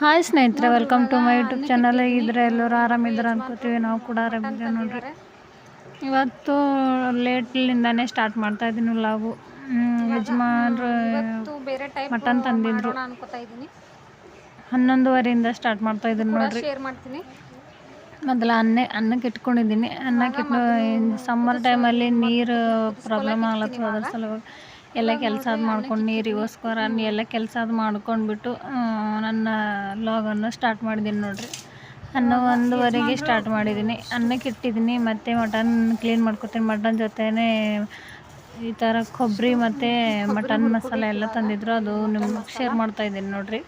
Hi ಸ್ನೇಹಿತರೆ welcome to my YouTube channel ಇದ್ರೆ ಎಲ್ಲರೂ ಆರಾಮಿದ್ರೆ ಅನ್ಕೋತೀವಿ. ನಾವು ಕೂಡ ಆರಾಮಿದ್ದೀವಿ ನೋಡ್ರಿ. ಇವತ್ತು ಲೇಟ್ಲಿಂದಾನೆ ಸ್ಟಾರ್ಟ್ ಮಾಡ್ತಾ ಇದ್ದೀನಿ ಲಾಗು ಯಜಮಾನ್ರು ಮಟನ್ ತಂದಿದ್ರು. ಹನ್ನೊಂದುವರೆಯಿಂದ ಸ್ಟಾರ್ಟ್ ಮಾಡ್ತಾ ಇದ್ದೀನಿ ನೋಡ್ರಿ. ಮೊದಲು ಅನ್ನ ಅನ್ನಕ್ಕೆ ಇಟ್ಕೊಂಡಿದ್ದೀನಿ. ಅನ್ನಕ್ಕೆ ಇಟ್ಟು ಸಮ್ಮರ್ ಟೈಮಲ್ಲಿ ನೀರು ಪ್ರಾಬ್ಲಮ್ ಆಗ್ಲತ್ತದ ಅದ್ರ ಸಲುವಾಗಿ ಎಲ್ಲ ಕೆಲಸ ಮಾಡ್ಕೊಂಡು ನೀರಿಗೋಸ್ಕರ ಎಲ್ಲ ಕೆಲಸ ಅದು ಮಾಡ್ಕೊಂಡ್ಬಿಟ್ಟು ನನ್ನ ಲಾಗನ್ನು ಸ್ಟಾರ್ಟ್ ಮಾಡಿದ್ದೀನಿ ನೋಡಿರಿ. ಅನ್ನ ಒಂದುವರೆಗೆ ಸ್ಟಾರ್ಟ್ ಮಾಡಿದ್ದೀನಿ ಅನ್ನಕ್ಕೆ ಇಟ್ಟಿದ್ದೀನಿ ಮತ್ತು ಮಟನ್ ಕ್ಲೀನ್ ಮಾಡ್ಕೊತೀನಿ. ಮಟನ್ ಜೊತೆನೇ ಈ ಥರ ಕೊಬ್ಬರಿ ಮತ್ತು ಮಟನ್ ಮಸಾಲೆ ಎಲ್ಲ ತಂದಿದ್ರು. ಅದು ನಿಮ್ಗೆ ಶೇರ್ ಮಾಡ್ತಾ ಇದ್ದೀನಿ ನೋಡಿರಿ.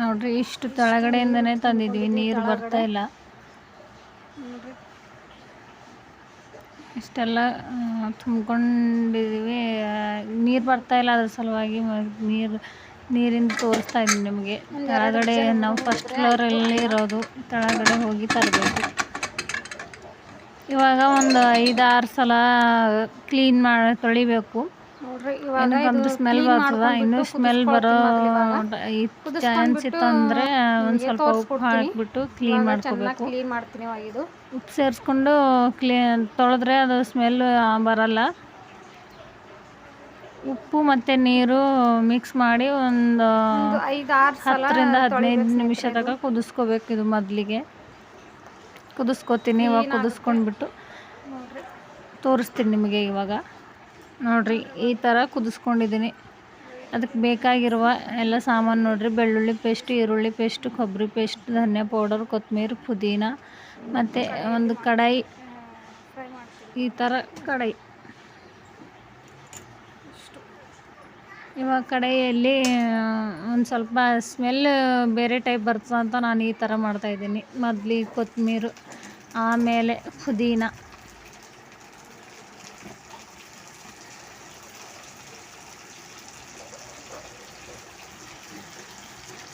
ನೋಡ್ರಿ. ಇಷ್ಟು ಕೆಳಗಡೆಯಿಂದನೇ ತಂದಿದ್ವಿ. ನೀರು ಬರ್ತಾ ಇಲ್ಲ. ಇಷ್ಟೆಲ್ಲ ತುಂಬ್ಕೊಂಡಿದ್ದೀವಿ. ನೀರು ಬರ್ತಾ ಇಲ್ಲ ಅದ್ರ ಸಲುವಾಗಿ ನೀರು ನೀರಿಂದ ತೋರಿಸ್ತಾ ಇದ್ದೀನಿ ನಿಮಗೆ. ಕೆಳಗಡೆ ನಾವು ಫಸ್ಟ್ ಫ್ಲೋರಲ್ಲಿ ಇರೋದು. ಕೆಳಗಡೆ ಹೋಗಿ ತರಬೇಕು. ಇವಾಗ ಒಂದು ಐದಾರು ಸಲ ಕ್ಲೀನ್ ಮಾಡಿ ತೊಳಿಬೇಕು. ನೋಡ್ರಿ ಇವಾಗ ಏನಕ್ಕಂದ್ರೆ ಸ್ಮೆಲ್ ಬರ್ತದ? ಇನ್ನೂ ಸ್ಮೆಲ್ ಬರೋ ಚಾನ್ಸ್ ಇತ್ತು ಅಂದರೆ ಒಂದು ಸ್ವಲ್ಪ ಉಪ್ಪು ಹಾಕಿಬಿಟ್ಟು ಕ್ಲೀನ್ ಮಾಡ್ಕೋಬೇಕು. ಕ್ಲೀನ್ ಮಾಡ್ತೀನಿ ಇವಾಗ ಇದು. ಉಪ್ಪು ಸೇರಿಸ್ಕೊಂಡು ಕ್ಲೀನ್ ತೊಳೆದ್ರೆ ಅದು ಸ್ಮೆಲ್ ಬರಲ್ಲ. ಉಪ್ಪು ಮತ್ತೆ ನೀರು ಮಿಕ್ಸ್ ಮಾಡಿ ಒಂದು ಒಂದು ಹತ್ತರಿಂದ ಹದಿನೈದು ನಿಮಿಷ ತನಕ ಕುದಿಸ್ಕೋಬೇಕು ಇದು ಮೊದಲಿಗೆ. ಕುದಿಸ್ಕೋತೀನಿ ಇವಾಗ ಕುದಿಸ್ಕೊಂಡ್ಬಿಟ್ಟು. ತೋರಿಸ್ತೀನಿ ನಿಮಗೆ ಇವಾಗ. ನೋಡ್ರಿ, ಈ ಥರ ಕುದಿಸ್ಕೊಂಡಿದ್ದೀನಿ ಅದಕ್ಕೆ ಬೇಕಾಗಿರುವ ಎಲ್ಲ ಸಾಮಾನು ನೋಡಿರಿ, ಬೆಳ್ಳುಳ್ಳಿ ಪೇಸ್ಟ್, ಈರುಳ್ಳಿ ಪೇಸ್ಟ್ ಕೊಬ್ಬರಿ ಪೇಸ್ಟ್, ಧನಿಯಾ ಪೌಡರ್ ಕೊತ್ತಂಬರಿ ಪುದೀನ ಮತ್ತು ಒಂದು ಕಡಾಯಿ. ಈ ಥರ ಕಡಾಯಿ. ಇವಾಗ ಕಡಾಯಿಯಲ್ಲಿ ಒಂದು ಸ್ವಲ್ಪ ಸ್ಮೆಲ್ ಬೇರೆ ಟೈಪ್ ಬರ್ತದೆ ಅಂತ ನಾನು ಈ ಥರ ಮಾಡ್ತಾಯಿದ್ದೀನಿ ಮೊದಲಿಗೆ ಕೊತ್ತಂಬರಿ ಆಮೇಲೆ ಪುದೀನ.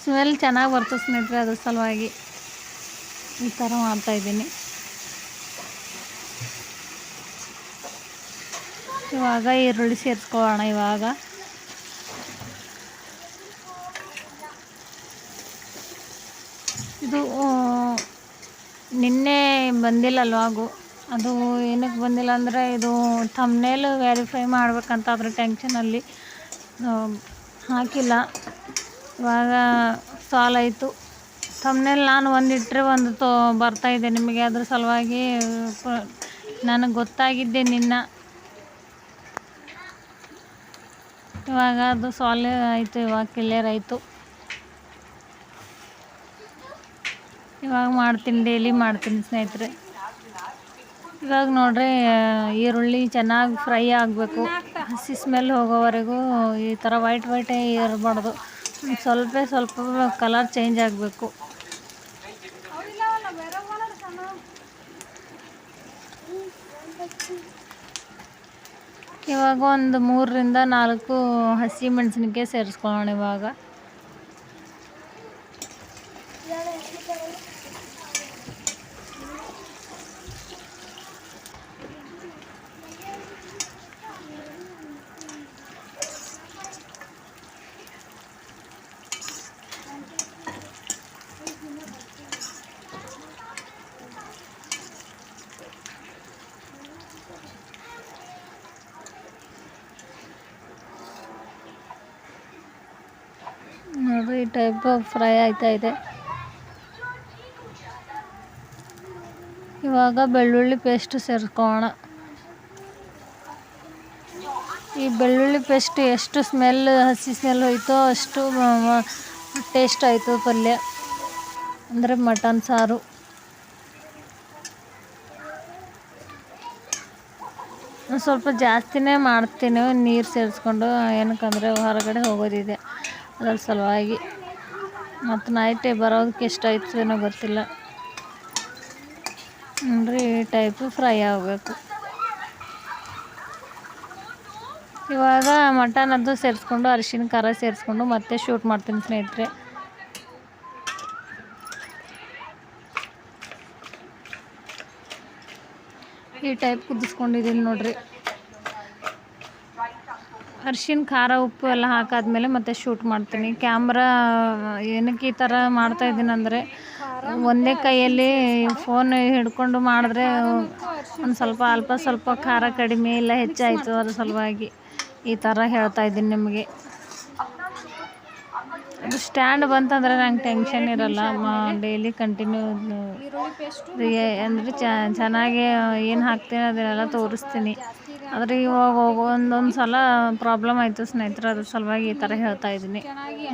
ಸ್ಮೆಲ್ ಚೆನ್ನಾಗಿ ಬರ್ತದೆ ಸ್ನೇಹಿತರೆ ಅದ್ರ ಸಲುವಾಗಿ ಈ ಥರ ಮಾಡ್ತಾಯಿದ್ದೀನಿ ಇವಾಗ ಈರುಳ್ಳಿ ಸೇರಿಸ್ಕೊಳ್ಳೋಣ ಇವಾಗ. ಇದು ನಿನ್ನೆ ಬಂದಿಲ್ಲ ಲಾಗು ಅದು ಏನಕ್ಕೆ ಬಂದಿಲ್ಲ ಅಂದರೆ ಇದು ಥಮ್ನೇಲ್ ವೆರಿಫೈ ಮಾಡ್ಬೇಕಂತ ಅದ್ರ ಟೆನ್ಷನಲ್ಲಿ ಹಾಕಿಲ್ಲ. ಇವಾಗ ಸಾಲ್ ಆಯಿತು. ಥಮ್ನೇಲ್ ನಾನು ಒಂದು ಇಟ್ಟರೆ ಒಂದು ತೋ ಬರ್ತಾಯಿದೆ ನಿಮಗೆ. ಅದ್ರ ಸಲುವಾಗಿ ನನಗೆ ಗೊತ್ತಾಗಿದ್ದೆ ನಿನ್ನ. ಇವಾಗ ಅದು ಸಾಲ್ವ್ ಆಯಿತು, ಇವಾಗ ಕ್ಲಿಯರ್ ಆಯಿತು. ಇವಾಗ ಮಾಡ್ತೀನಿ ಡೈಲಿ ಮಾಡ್ತೀನಿ ಸ್ನೇಹಿತರೆ. ಇವಾಗ ನೋಡ್ರಿ, ಈರುಳ್ಳಿ ಚೆನ್ನಾಗಿ ಫ್ರೈ ಆಗಬೇಕು. ಹಸಿ ಸ್ಮೆಲ್ ಹೋಗೋವರೆಗೂ ಈ ಥರ ವೈಟ್ ವೈಟೇ ಇರಬಾರ್ದು. ಸ್ವಲ್ಪ ಸ್ವಲ್ಪ ಕಲರ್ ಚೇಂಜ್ ಆಗಬೇಕು. ಇವಾಗ ಒಂದು ಮೂರರಿಂದ ನಾಲ್ಕು ಹಸಿ ಮೆಣಸಿನ್ಕಾಯಿ ಸೇರಿಸ್ಕೊಳ್ಳೋಣ ಇವಾಗ. ನೋಡ್ರಿ ಈ ಟೈಪ್ ಫ್ರೈ ಆಯ್ತಾ ಇದೆ. ಇವಾಗ ಬೆಳ್ಳುಳ್ಳಿ ಪೇಸ್ಟ್ ಸೇರ್ಕೋಣ ಈ ಬೆಳ್ಳುಳ್ಳಿ ಪೇಸ್ಟ್ ಎಷ್ಟು ಸ್ಮೆಲ್ ಹಸಿ ಸ್ಮೆಲ್ ಹೋಯ್ತೋ ಅಷ್ಟು ಟೇಸ್ಟ್ ಆಯಿತು ಪಲ್ಯ. ಅಂದರೆ ಮಟನ್ ಸಾರು. ಸ್ವಲ್ಪ ಜಾಸ್ತಿನೇ ಮಾಡ್ತೀನಿ, ನೀರು ಸೇರಿಸ್ಕೊಂಡು, ಏನಕ್ಕಂದರೆ ಹೊರಗಡೆ ಹೋಗೋದಿದೆ. ಅದ್ರ ಸಲುವಾಗಿ. ಮತ್ತು ನೈಟೇ ಬರೋದಕ್ಕೆ ಎಷ್ಟು ಏನೋ ಗೊತ್ತಿಲ್ಲ. ನೋಡ್ರಿ ಈ ಟೈಪು ಫ್ರೈ ಆಗಬೇಕು. ಇವಾಗ ಮಟನ್ ಅದು ಸೇರಿಸ್ಕೊಂಡು, ಅರಿಶಿನ ಖಾರ ಸೇರಿಸ್ಕೊಂಡು ಮತ್ತೆ ಶೂಟ್ ಮಾಡ್ತೀನಿ ಸ್ನೇಹಿತರೆ. ಈ ಟೈಪ್ ಕುದಿಸ್ಕೊಂಡಿದ್ದೀನಿ ನೋಡ್ರಿ. ಅರ್ಶಿಣ ಖಾರ, ಉಪ್ಪು ಎಲ್ಲ ಹಾಕಾದ್ಮೇಲೆ ಮತ್ತೆ ಶೂಟ್ ಮಾಡ್ತೀನಿ. ಕ್ಯಾಮ್ರಾ ಏನಕ್ಕೆ ಈ ಥರ ಮಾಡ್ತಾ ಅಂದರೆ ಒಂದೇ ಕೈಯಲ್ಲಿ ಫೋನ್ ಹಿಡ್ಕೊಂಡು ಮಾಡಿದ್ರೆ ಒಂದು ಸ್ವಲ್ಪ ಅಲ್ಪ ಸ್ವಲ್ಪ ಖಾರ ಕಡಿಮೆ ಇಲ್ಲ, ಹೆಚ್ಚಾಯಿತು ಅದ್ರ ಸಲುವಾಗಿ ಈ ಥರ ಹೇಳ್ತಾ ಇದ್ದೀನಿ ನಿಮಗೆ. ಸ್ಟ್ಯಾಂಡ್ ಬಂತಂದ್ರೆ ನಂಗೆ ಟೆನ್ಷನ್ ಇರಲ್ಲ. ಡೈಲಿ ಕಂಟಿನ್ಯೂ ಅಂದರೆ ಚೆನ್ನಾಗಿ ಏನು ಹಾಕ್ತೀನಿ ಅದನ್ನೆಲ್ಲ ತೋರಿಸ್ತೀನಿ. ಆದರೆ ಇವಾಗ ಒಂದೊಂದು ಸಲ ಪ್ರಾಬ್ಲಮ್ ಆಯಿತು ಸ್ನೇಹಿತರೆ, ಅದ್ರ ಸಲುವಾಗಿ ಈ ಥರ ಹೇಳ್ತಾ ಇದ್ದೀನಿ.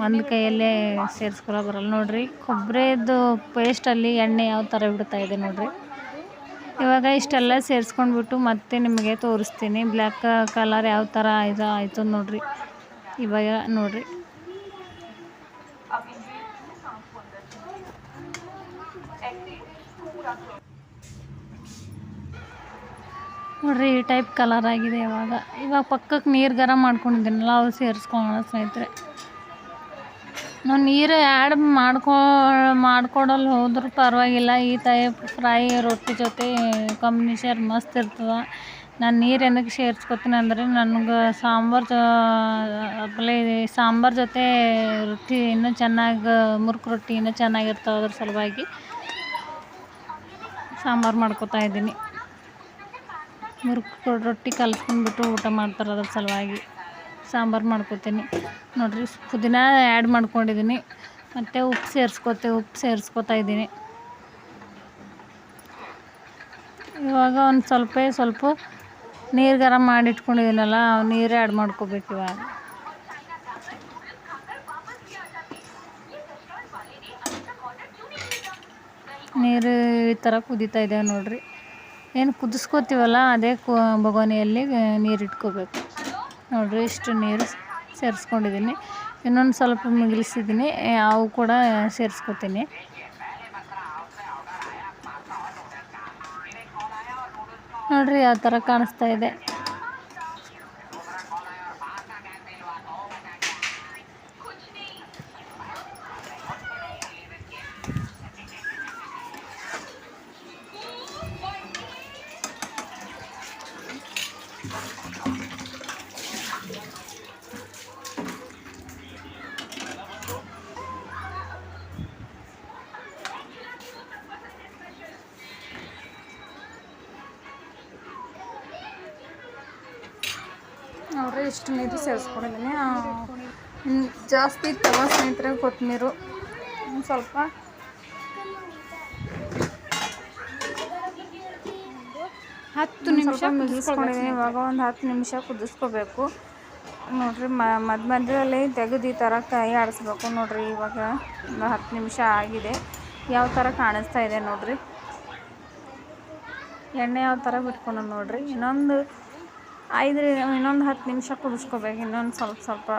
ಒಂದು ಕೈಯಲ್ಲೇ ಸೇರಿಸ್ಕೊಳ ಬರಲ್ಲ. ನೋಡಿರಿ ಕೊಬ್ಬರಿದು ಪೇಸ್ಟಲ್ಲಿ ಎಣ್ಣೆ ಯಾವ ಥರ ಬಿಡ್ತಾ ಇದೆ ನೋಡಿರಿ. ಇವಾಗ ಇಷ್ಟೆಲ್ಲ ಸೇರಿಸ್ಕೊಂಡ್ಬಿಟ್ಟು ಮತ್ತೆ ನಿಮಗೆ ತೋರಿಸ್ತೀನಿ. ಬ್ಲ್ಯಾಕ್ ಕಲರ್ ಯಾವ ಥರ ಇದು ಆಯಿತು ನೋಡಿರಿ. ಇವಾಗ ನೋಡ್ರಿ. ನೋಡ್ರಿ, ಈ ಟೈಪ್ ಕಲರ್ ಆಗಿದೆ ಇವಾಗ. ಇವಾಗ ಪಕ್ಕಕ್ಕೆ ನೀರು ಗರಂ ಮಾಡ್ಕೊಂಡಿದ್ದೀನಲ್ಲ ಅವು ಸೇರಿಸ್ಕೊಳ್ಳೋಣ ಸ್ನೇಹಿತರೆ. ನಾವು ನೀರು ಆ್ಯಡ್ ಮಾಡ್ಕೊ, ಮಾಡ್ಕೊಡಲು ಹೋದ್ರೂ ಪರವಾಗಿಲ್ಲ. ಈ ಟೈಪ್ ಫ್ರೈ ರೊಟ್ಟಿ ಜೊತೆ ಕಾಂಬಿನೇಷನ್ ಮಸ್ತ್ ಇರ್ತದೆ. ನಾನು ನೀರು ಏನಕ್ಕೆ ಸೇರಿಸ್ಕೊತೀನಿ ಅಂದರೆ ನನಗೆ ಸಾಂಬಾರು ಆಮೇಲೆ ಸಾಂಬಾರು ಜೊತೆ ರೊಟ್ಟಿ ಇನ್ನೂ ಚೆನ್ನಾಗಿ, ಮುರುಕು ರೊಟ್ಟಿ ಇನ್ನೂ ಚೆನ್ನಾಗಿರ್ತಾವೆ ಅದ್ರ ಸಲುವಾಗಿ ಸಾಂಬಾರು ಮಾಡ್ಕೊತಾ ಇದ್ದೀನಿ. ಮುರುಕು ರೊಟ್ಟಿ ಕಲ್ಸ್ಕೊಂಡ್ಬಿಟ್ಟು ಊಟ ಮಾಡ್ತಾರೆ ಅದ್ರ ಸಲುವಾಗಿ ಸಾಂಬಾರು ಮಾಡ್ಕೊತೀನಿ. ನೋಡಿರಿ ಪುದೀನ ಆ್ಯಡ್ ಮಾಡ್ಕೊಂಡಿದ್ದೀನಿ ಮತ್ತು ಉಪ್ಪು ಸೇರಿಸ್ಕೊತೆ, ಉಪ್ಪು ಸೇರಿಸ್ಕೊತಾ ಇದ್ದೀನಿ. ಇವಾಗ ಒಂದು ಸ್ವಲ್ಪ ಸ್ವಲ್ಪ ನೀರು ಗರಂ ಮಾಡಿ ಇಟ್ಕೊಂಡಿದ್ದೀನಲ್ಲ ನೀರು ಆ್ಯಡ್ ಮಾಡ್ಕೋಬೇಕು ಇವಾಗ. ನೀರು ಈ ಥರ ಕುದೀತಾ ಇದೆ ನೋಡಿರಿ. ಏನು ಕುದಿಸ್ಕೋತೀವಲ್ಲ, ಅದೇ ಕು ಬೊಗನೆಯಲ್ಲಿ ನೀರು ಇಟ್ಕೋಬೇಕು. ನೋಡಿರಿ, ಇಷ್ಟು ನೀರು ಸೇರಿಸ್ಕೊಂಡಿದ್ದೀನಿ. ಇನ್ನೊಂದು ಸ್ವಲ್ಪ ಮಿಗಿಲಿಸಿದ್ದೀನಿ, ಅವು ಕೂಡ ಸೇರಿಸ್ಕೊತೀನಿ. ನೋಡಿರಿ ಯಾವ ಥರ ಕಾಣಿಸ್ತಾ ಇದೆ. ನೋಡ್ರಿ ಇಷ್ಟು ನೀರು ಸೇರಿಸ್ಕೊಂಡಿದ್ದೀನಿ ಜಾಸ್ತಿ ತಗೋ ಸ್ನೇಹಿತರೆ ಕೊತ್ತಂಬರಿ ಸ್ವಲ್ಪ. ಹತ್ತು ನಿಮಿಷ ಕುದಿಸ್ಕೊಂಡಿದ್ದೀನಿ ಇವಾಗ ಒಂದು ಹತ್ತು ನಿಮಿಷ ಕುದಿಸ್ಕೋಬೇಕು. ನೋಡ್ರಿ ಮಧ್ಯ ಮಧ್ಯದಲ್ಲಿ ತೆಗೆದು ಈ ಥರ ಕೈ ಆಡಿಸ್ಬೇಕು ನೋಡ್ರಿ ಇವಾಗ ಒಂದು ಹತ್ತು ನಿಮಿಷ ಆಗಿದೆ. ಯಾವ ಥರ ಕಾಣಿಸ್ತಾ ಇದೆ ನೋಡ್ರಿ? ಎಣ್ಣೆ ಯಾವ ಥರ ಬಿಟ್ಕೊಂಡು ನೋಡ್ರಿ? ಇನ್ನೊಂದು ಐದು ಇನ್ನೊಂದು ಹತ್ತು ನಿಮಿಷ ಕುದಿಸ್ಕೋಬೇಕು, ಇನ್ನೊಂದು ಸ್ವಲ್ಪ ಸ್ವಲ್ಪ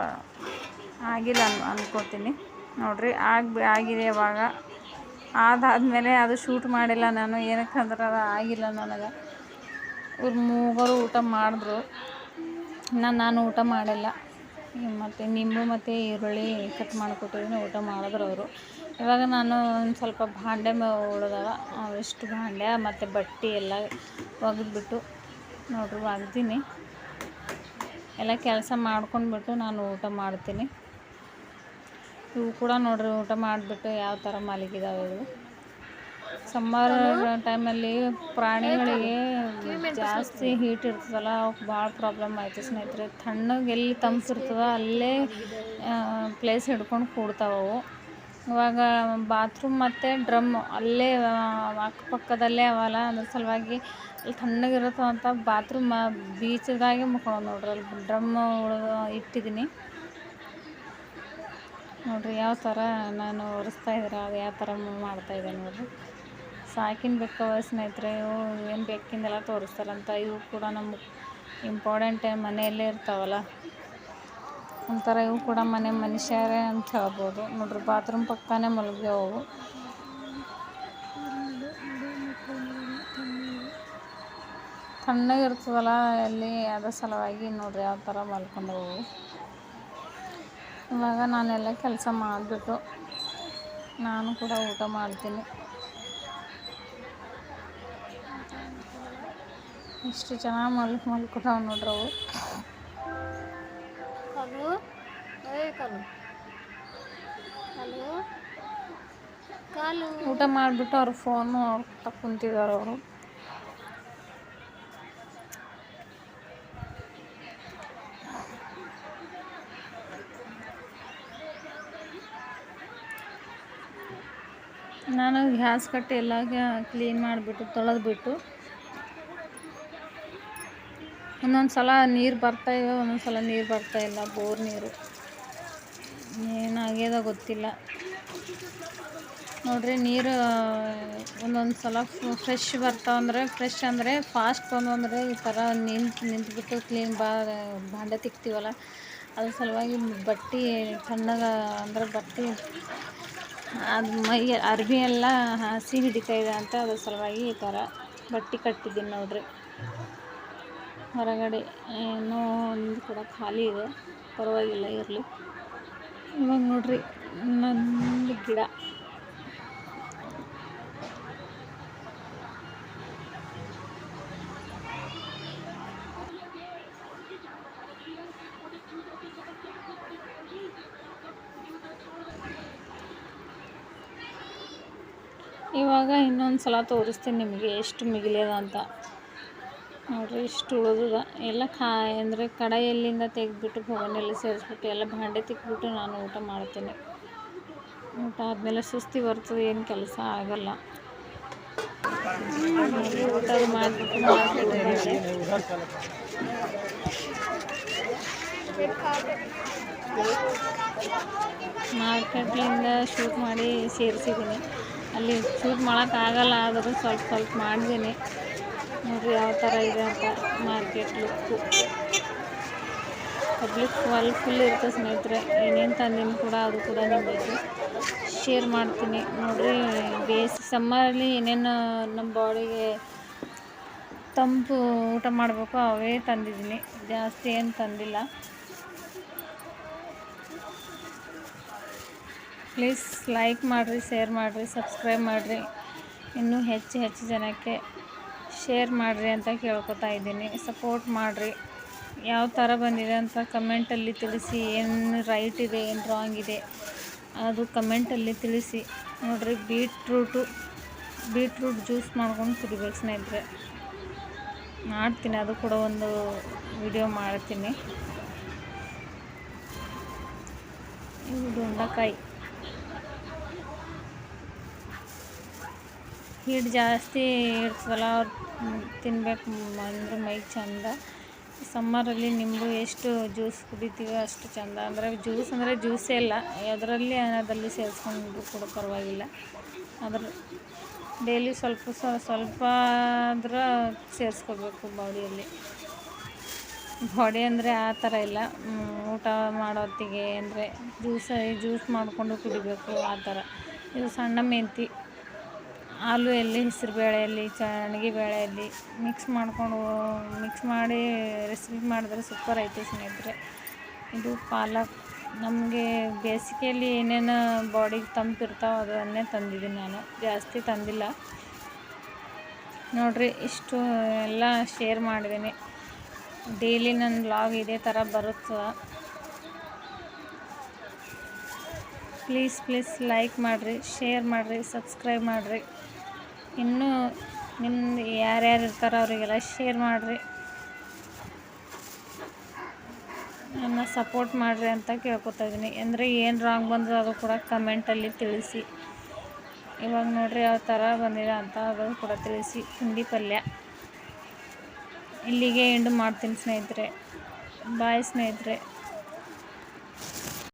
ಆಗಿಲ್ಲ ಅನ್ ಅಂದ್ಕೋತೀನಿ ನೋಡಿರಿ ಆಗಿ ಆಗಿದೆ ಇವಾಗ. ಅದಾದಮೇಲೆ ಅದು ಶೂಟ್ ಮಾಡಿಲ್ಲ ನಾನು ಏನಕ್ಕಂದ್ರೆ ಅದು ಆಗಿಲ್ಲ ನನಗೆ. ಇವ್ರು ಮೂವರು ಊಟ ಮಾಡಿದ್ರು. ನಾನು ನಾನು ಊಟ ಮಾಡಿಲ್ಲ. ಮತ್ತು ನಿಂಬು ಮತ್ತು ಈರುಳ್ಳಿ ಕಟ್ ಮಾಡಿಕೊಟ್ಟಿದ್ದೀನಿ ಊಟ ಮಾಡಿದ್ರು ಅವರು. ಇವಾಗ ನಾನು ಒಂದು ಸ್ವಲ್ಪ ಭಾಂಡೆ ಉಳಿದಾಗ ಎಷ್ಟು ಭಾಂಡೆ, ಮತ್ತು ಬಟ್ಟೆ ಎಲ್ಲ ಒಗೆದ್ಬಿಟ್ಟು ನೋಡ್ರಿ, ಒಗ್ದೀನಿ. ಎಲ್ಲ ಕೆಲಸ ಮಾಡ್ಕೊಂಡ್ಬಿಟ್ಟು ನಾನು ಊಟ ಮಾಡ್ತೀನಿ. ಇವು ಕೂಡ ನೋಡ್ರಿ, ಊಟ ಮಾಡಿಬಿಟ್ಟು ಯಾವ ಥರ ಮಲಗಿದಾವೆ ಇವು. ಸಮ್ಮರ್ ಟೈಮಲ್ಲಿ ಪ್ರಾಣಿಗಳಿಗೆ ಜಾಸ್ತಿ ಹೀಟ್ ಇರ್ತದಲ್ಲ ಅವಕ್ಕೆ ಭಾಳ ಪ್ರಾಬ್ಲಮ್ ಆಯಿತು ಸ್ನೇಹಿತರೆ. ತಣ್ಣಗೆ ಎಲ್ಲಿ ತಂಪಿರ್ತದ ಅಲ್ಲೇ ಪ್ಲೇಸ್ ಹಿಡ್ಕೊಂಡು ಕೂಡ್ತಾವೆ ಅವು. ಇವಾಗ ಬಾತ್ರೂಮ್ ಮತ್ತು ಡ್ರಮ್ ಅಲ್ಲೇ ಅಕ್ಕಪಕ್ಕದಲ್ಲೇ ಅವಲ್ಲ, ಅದ್ರ ಸಲುವಾಗಿ ಅಲ್ಲಿ ತಣ್ಣಗಿರುತ್ತೆ ಅಂತ ಬಾತ್ರೂಮ್ ಬೀಚ್ದಾಗೆ ಮುಕ್ಕೊಳ್ಳೋದು ನೋಡ್ರಿ. ಅಲ್ಲಿ ಡ್ರಮ್ ಉಳಿದು ಇಟ್ಟಿದ್ದೀನಿ. ನೋಡ್ರಿ ಯಾವ ಥರ ನಾನು ಒರೆಸ್ತಾ ಇದ್ದೀರ, ಅದು ಯಾವ ಥರ ಮಾಡ್ತಾಯಿದ್ದೆ ನೋಡ್ರಿ. ಸಾಕಿನ ಬೆಕ್ಕವ ಸ್ನೇಹಿತರೆ, ಇವು ಏನು ಬೆಕ್ಕಿಂದೆಲ್ಲ ತೋರಿಸ್ತಾರಂತ ಇವು ಕೂಡ ನಮಗೆ ಇಂಪಾರ್ಟೆಂಟ್ ಮನೆಯಲ್ಲೇ ಇರ್ತಾವಲ್ಲ. ಒಂಥರ ಇವು ಕೂಡ ಮನೆ ಮನುಷ್ಯರೇ ಅಂತ ಹೇಳ್ಬೋದು. ನೋಡ್ರಿ, ಬಾತ್ರೂಮ್ ಪಕ್ಕನೇ ಮಲಗ್ಯಾವ. ತಣ್ಣಗಿರ್ತದಲ್ಲ ಅಲ್ಲಿ ಅದರ ಸಲುವಾಗಿ ನೋಡ್ರಿ ಯಾವ ಥರ ಮಲ್ಕೊಂಡವು. ಇವಾಗ ನಾನೆಲ್ಲ ಕೆಲಸ ಮಾಡಿಬಿಟ್ಟು ನಾನು ಕೂಡ ಊಟ ಮಾಡ್ತೀನಿ. ಇಷ್ಟು ಚೆನ್ನಾಗಿ ಮಲ್ಕ್ ಮಲ್ಕೊತಾವ ನೋಡ್ರಿ ಅವು. ಊಟ ಮಾಡಿಬಿಟ್ಟು ಅವ್ರ ಫೋನು ಅವ್ರು ಕುಂತಿದ್ದಾರೆ ಅವರು. ನಾನು ಗ್ಯಾಸ್ ಕಟ್ಟಿ ಎಲ್ಲ ಕ್ಲೀನ್ ಮಾಡಿಬಿಟ್ಟು ತೊಳೆದ್ಬಿಟ್ಟು ಒಂದೊಂದು ಸಲ ನೀರು ಬರ್ತಾ ಇವೆ, ಒಂದೊಂದು ಸಲ ನೀರು ಬರ್ತಾ ಇಲ್ಲ ಬೋರ್ ನೀರು. ಏನಾಗ್ಯದ ಗೊತ್ತಿಲ್ಲ. ನೋಡ್ರಿ, ನೀರು ಒಂದೊಂದು ಸಲ ಫ್ರೆಶ್ ಬರ್ತಾವಂದ್ರೆ ಫ್ರೆಶ್ ಅಂದರೆ ಫಾಸ್ಟ್ ಬಂದು ಅಂದರೆ ಈ ಥರ ನಿಂತು, ನಿಂತುಬಿಟ್ಟು ಕ್ಲೀನ್ ಬಾ, ಭಾಂಡೆ ತಿಕ್ತೀವಲ್ಲ, ಅದ್ರ ಸಲುವಾಗಿ ಬಟ್ಟೆ ತಣ್ಣಗ ಅಂದರೆ ಬಟ್ಟೆ ಅದು ಮೈ ಅರ್ಬಿ ಎಲ್ಲ ಹಸಿ ಹಿಡಿತಾ ಇದೆ ಅಂತ ಅದ್ರ ಸಲುವಾಗಿ ಈ ಥರ ಬಟ್ಟೆ ಕಟ್ಟಿದ್ದೀನಿ ನೋಡ್ರಿ. ಹೊರಗಡೆ ಏನೋ ಒಂದು ಕೂಡ ಖಾಲಿ ಇದೆ. ಪರವಾಗಿಲ್ಲ ಇರಲಿ. ಇವಾಗ ನೋಡ್ರಿ, ನಂದು ಗಿಡ. ಇವಾಗ ಇನ್ನೊಂದು ಸಲ ತೋರಿಸ್ತೀನಿ ನಿಮಗೆ ಎಷ್ಟು ಮಿಗಿಲ್ಯದ ಅಂತ. ನೋಡಿರಿ, ಇಷ್ಟು ಉಳಿದದ. ಎಲ್ಲ ಕಾ, ಅಂದರೆ ಕಡಾಯಲ್ಲಿಂದ ತೆಗೆದ್ಬಿಟ್ಟು ಭವನೆಲ್ಲ ಸೇರಿಸ್ಬಿಟ್ಟು ಎಲ್ಲ ಭಾಂಡೆ ತಿಕ್ಬಿಟ್ಟು ನಾನು ಊಟ ಮಾಡ್ತೀನಿ. ಊಟ ಆದಮೇಲೆ ಸುಸ್ತಿ ಬರ್ತದೆ, ಏನು ಕೆಲಸ ಆಗಲ್ಲ. ಊಟ ಮಾಡಿಬಿಟ್ಟು ಮಾರ್ಕೆಟ್ಲಿಂದ ಶೂಟ್ ಮಾಡಿ ಸೇರಿಸಿದ್ದೀನಿ. ಅಲ್ಲಿ ಶೂಟ್ ಮಾಡೋಕ್ಕಾಗಲ್ಲ ಆದರೂ ಸ್ವಲ್ಪ ಸ್ವಲ್ಪ ಮಾಡಿದ್ದೀನಿ ನೋಡಿರಿ ಯಾವ ಥರ ಇದೆ ಅಂತ market look public full full ಇರುತ್ತೆ ಸ್ನೇಹಿತರೆ. ಏನೇನು ತಂದೀನಿ ಕೂಡ ಅದು ಕೂಡ ನಿಮಗೆ ಶೇರ್ ಮಾಡ್ತೀನಿ. ನೋಡಿರಿ, ಬೇಸ್ ಸಮ್ಮರಲ್ಲಿ ಏನೇನು ನಮ್ಮ ಬಾಡಿಗೆ ತಂಪು ಊಟ ಮಾಡಬೇಕು ಅವೇ ತಂದಿದ್ದೀನಿ. ಜಾಸ್ತಿ ಏನು ತಂದಿಲ್ಲ. ಪ್ಲೀಸ್ ಲೈಕ್ ಮಾಡಿರಿ, ಶೇರ್ ಮಾಡಿರಿ, ಸಬ್ಸ್ಕ್ರೈಬ್ ಮಾಡಿರಿ. ಇನ್ನೂ ಹೆಚ್ಚು ಹೆಚ್ಚು ಜನಕ್ಕೆ ಶೇರ್ ಮಾಡಿರಿ ಅಂತ ಕೇಳ್ಕೊತಾ ಇದ್ದೀನಿ. ಸಪೋರ್ಟ್ ಮಾಡಿರಿ. ಯಾವ ಥರ ಬಂದಿದೆ ಅಂತ ಕಮೆಂಟಲ್ಲಿ ತಿಳಿಸಿ, ಏನು ರೈಟ್ ಇದೆ, ಏನು ರಾಂಗ್ ಇದೆ, ಅದು ಕಮೆಂಟಲ್ಲಿ ತಿಳಿಸಿ. ನೋಡಿರಿ, ಬೀಟ್ರೂಟು, ಬೀಟ್ರೂಟ್ ಜ್ಯೂಸ್ ಮಾಡ್ಕೊಂಡು ಕುಡಿಬೇಕು ಸ್ನೇಹಿತರೆ. ಮಾಡ್ತೀನಿ, ಅದು ಕೂಡ ಒಂದು ವಿಡಿಯೋ ಮಾಡ್ತೀನಿ. ಇದು ದೊಂಡಕಾಯಿ. ಹೀಟ್ ಜಾಸ್ತಿ ಇರ್ತದಲ್ಲ ಅವ್ರು ತಿನ್ಬೇಕು ಅಂದ್ರೆ ಮೈಗೆ ಚಂದ. ಸಮ್ಮರಲ್ಲಿ ನಿಂಬು ಎಷ್ಟು ಜ್ಯೂಸ್ ಕುಡಿತೀವಿ ಅಷ್ಟು ಚಂದ. ಅಂದರೆ ಜ್ಯೂಸ್ ಅಂದರೆ ಜ್ಯೂಸೇ ಇಲ್ಲ ಯಾವುದರಲ್ಲಿ ಅದರಲ್ಲಿ ಸೇರಿಸ್ಕೊಂಡ್ರು ಕೂಡ ಪರವಾಗಿಲ್ಲ. ಅದ್ರ ಡೈಲಿ ಸ್ವಲ್ಪ ಸ್ವ- ಸ್ವಲ್ಪ ಆದ್ರೆ ಸೇರಿಸ್ಕೋಬೇಕು ಬಾಡಿಯಲ್ಲಿ. ಬಾಡಿ ಅಂದರೆ ಆ ಥರ ಇಲ್ಲ. ಊಟ ಊಟ ಮಾಡೋತ್ತಿಗೆ ಅಂದರೆ ಜ್ಯೂಸ್ ಜ್ಯೂಸ್ ಮಾಡಿಕೊಂಡು ಕುಡಿಬೇಕು ಆ ಥರ. ಇದು ಸಣ್ಣ ಮೆಂತಿ. ಆಲೂ ಎಲ್ಲಿ, ಹೆಸರು ಬೇಳೆಯಲ್ಲಿ ಚಣಗಿ ಬೇಳೆಯಲ್ಲಿ ಮಿಕ್ಸ್ ಮಾಡಿಕೊಂಡು ಮಿಕ್ಸ್ ಮಾಡಿ ರೆಸಿಪಿ ಮಾಡಿದ್ರೆ ಸೂಪರ್ ಐತೆ ಸ್ನೇಹಿತರೆ. ಇದು ಪಾಲಕ್. ನಮಗೆ ಬೇಸಿಗೆಯಲ್ಲಿ ಏನೇನು ಬಾಡಿಗೆ ತಂಪಿರ್ತಾವೆ ಅದನ್ನೇ ತಂದಿದ್ದೀನಿ ನಾನು. ಜಾಸ್ತಿ ತಂದಿಲ್ಲ. ನೋಡಿರಿ, ಇಷ್ಟು ಎಲ್ಲ ಶೇರ್ ಮಾಡಿದ್ದೀನಿ. ಡೈಲಿ ನನ್ನ ಬ್ಲಾಗ್ ಇದೇ ಥರ ಬರುತ್ತೆ? ಪ್ಲೀಸ್ ಪ್ಲೀಸ್ ಲೈಕ್ ಮಾಡಿರಿ ಶೇರ್ ಮಾಡಿರಿ ಸಬ್ಸ್ಕ್ರೈಬ್ ಮಾಡಿರಿ. ಇನ್ನೂ ನಿಮ್ದು ಯಾರ್ಯಾರು ಇರ್ತಾರೋ ಅವರಿಗೆಲ್ಲ ಶೇರ್ ಮಾಡಿರಿ. ನನ್ನ ಸಪೋರ್ಟ್ ಮಾಡಿರಿ ಅಂತ ಕೇಳ್ಕೊತಾ ಇದ್ದೀನಿ ಅಂದರೆ ಏನು ರಾಂಗ್ ಬಂದರೂ ಅದು ಕೂಡ ಕಮೆಂಟಲ್ಲಿ ತಿಳಿಸಿ. ಇವಾಗ ನೋಡ್ರಿ ಯಾವ ಥರ ಬಂದಿದೆ ಅಂತ ಅದು ಕೂಡ ತಿಳಿಸಿ. ಪುಂಡಿ ಪಲ್ಯ. ಇಲ್ಲಿಗೆ ಎಂಡು ಮಾಡ್ತೀನಿ ಸ್ನೇಹಿತರೆ. ಬಾಯ್ ಸ್ನೇಹಿತರೆ.